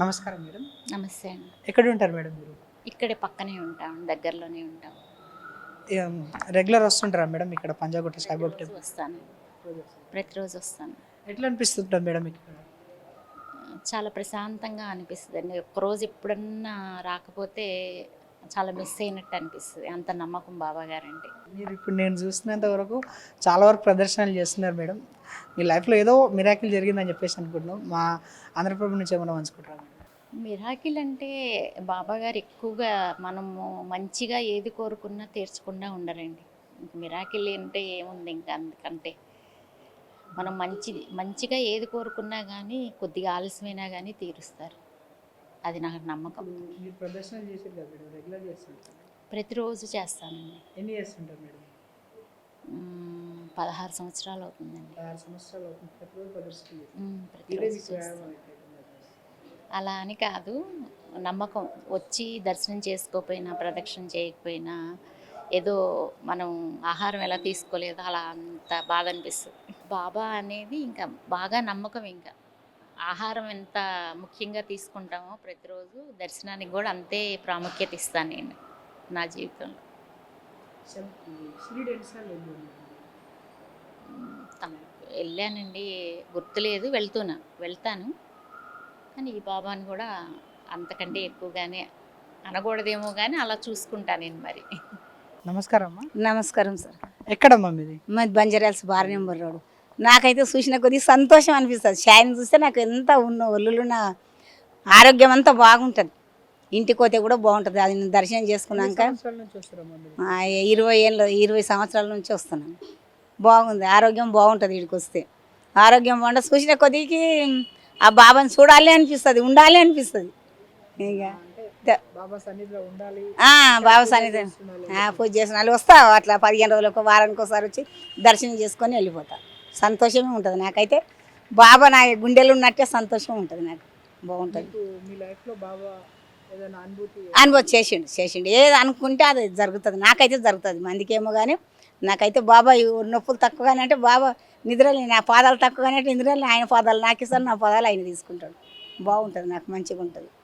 నమస్కారం మేడం. నమస్తే అండి. ఎక్కడ ఉంటారు మేడం మీరు? ఇక్కడే పక్కనే ఉంటాం దగ్గరలోనే ఉంటాం. ఏం, రెగ్యులర్ వస్తుంటారా మేడం ఇక్కడ పంజాగుట్ట సాయిబాబా టెంపుల్? వస్తాను. ప్రతిరోజు వస్తాను. ఎట్లా అనిపిస్తుంటాం మేడం ఇక్కడ? చాలా ప్రశాంతంగా అనిపిస్తుంది అండి ఒక్కరోజు ఎప్పుడన్నా రాకపోతే చాలా మిస్ అయినట్టు అనిపిస్తుంది. అంత నమ్మకం బాబా గారంటే. మీరు ఇప్పుడు నేను చూసినంత వరకు చాలా వరకు ప్రదర్శనలు చేస్తున్నారు మేడం. మీ లైఫ్లో ఏదో మిరాకిల్ జరిగిందని చెప్పేసి అనుకుంటున్నాం. మా ఆంధ్రప్రభ నుంచి ఏమైనా పంచుకుంటారా? మిరాకిల్ అంటే బాబా గారు ఎక్కువగా మనము మంచిగా ఏది కోరుకున్నా తీర్చకుండా ఉండరండి. మిరాకిల్ అంటే ఏముంది ఇంకా అందుకంటే. మనం మంచిది మంచిగా ఏది కోరుకున్నా కానీ కొద్దిగా ఆలస్యమైనా కానీ తీరుస్తారు. అది నాకు నమ్మకం. మీరు ప్రదర్శనలు చేసారు కదా మేడం రెగ్యులర్ చేస్తుంటారు? ప్రతిరోజు చేస్తానండి ఎన్ని చేస్తుంటారు మేడం? పదహారు సంవత్సరాలు అవుతుందండి. ఆరు సంవత్సరాలు అవుతుంది. ప్రతిరోజు ప్రదర్శనలు ప్రతిరోజు చేస్తాను. అలా అని కాదు నమ్మకం. వచ్చి దర్శనం చేసుకోకపోయినా ప్రదక్షిణ చేయకపోయినా ఏదో మనం ఆహారం ఎలా తీసుకోలేదో అలా అంత బాధ అనిపిస్తుంది. బాబా అనేది ఇంకా బాగా నమ్మకం ఇంకా. ఆహారం ఎంత ముఖ్యంగా తీసుకుంటామో ప్రతిరోజు దర్శనానికి కూడా అంతే ప్రాముఖ్యత ఇస్తాను నేను నా జీవితంలో. వెళ్ళానండి గుర్తులేదు వెళ్తున్నా వెళ్తాను. కానీ ఈ బాబాని కూడా అంతకంటే ఎక్కువగానే అనకూడదేమో కానీ అలా చూసుకుంటాను నేను మరి. నమస్కారం అమ్మా. నమస్కారం సార్. ఎక్కడమ్మా మీది? మాది బంజారాల్స్ బార్ నెంబర్ రోడ్. నాకైతే చూసిన కొద్ది సంతోషం అనిపిస్తుంది. షాయిని చూస్తే నాకు ఎంత ఉన్న ఒళ్ళున్న ఆరోగ్యం అంతా బాగుంటుంది. ఇంటికి పోతే కూడా బాగుంటుంది. అది నేను దర్శనం చేసుకున్నాక ఇరవై ఏళ్ళ ఇరవై సంవత్సరాల నుంచి వస్తున్నాను. బాగుంది. ఆరోగ్యం బాగుంటుంది ఇక్కడికి వస్తే. ఆరోగ్యం బాగుంటుంది చూసిన కొద్దికి ఆ బాబాని చూడాలి అనిపిస్తుంది ఉండాలి అనిపిస్తుంది. ఇక బాబా సన్నిధి పూజ చేసిన వాళ్ళు వస్తా అట్లా పదిహేను రోజులకు వారానికి ఒకసారి వచ్చి దర్శనం చేసుకొని వెళ్ళిపోతా. సంతోషమే ఉంటుంది. నాకైతే బాబా నా గుండెలు ఉన్నట్టే సంతోషం ఉంటుంది నాకు. బాగుంటుంది. అనుభవం చేసిండు చేసిండు. ఏది అనుకుంటే అది జరుగుతుంది. నాకైతే జరుగుతుంది. మందికేమో కానీ నాకైతే బాబా నొప్పులు తక్కువగానే అంటే బాబా నిద్రలు నా పాదాలు తక్కువగానే అంటే నిద్రలు. ఆయన పాదాలు నాకు ఇస్తాను నా పాదాలు ఆయన తీసుకుంటాడు. బాగుంటుంది నాకు మంచిగా ఉంటుంది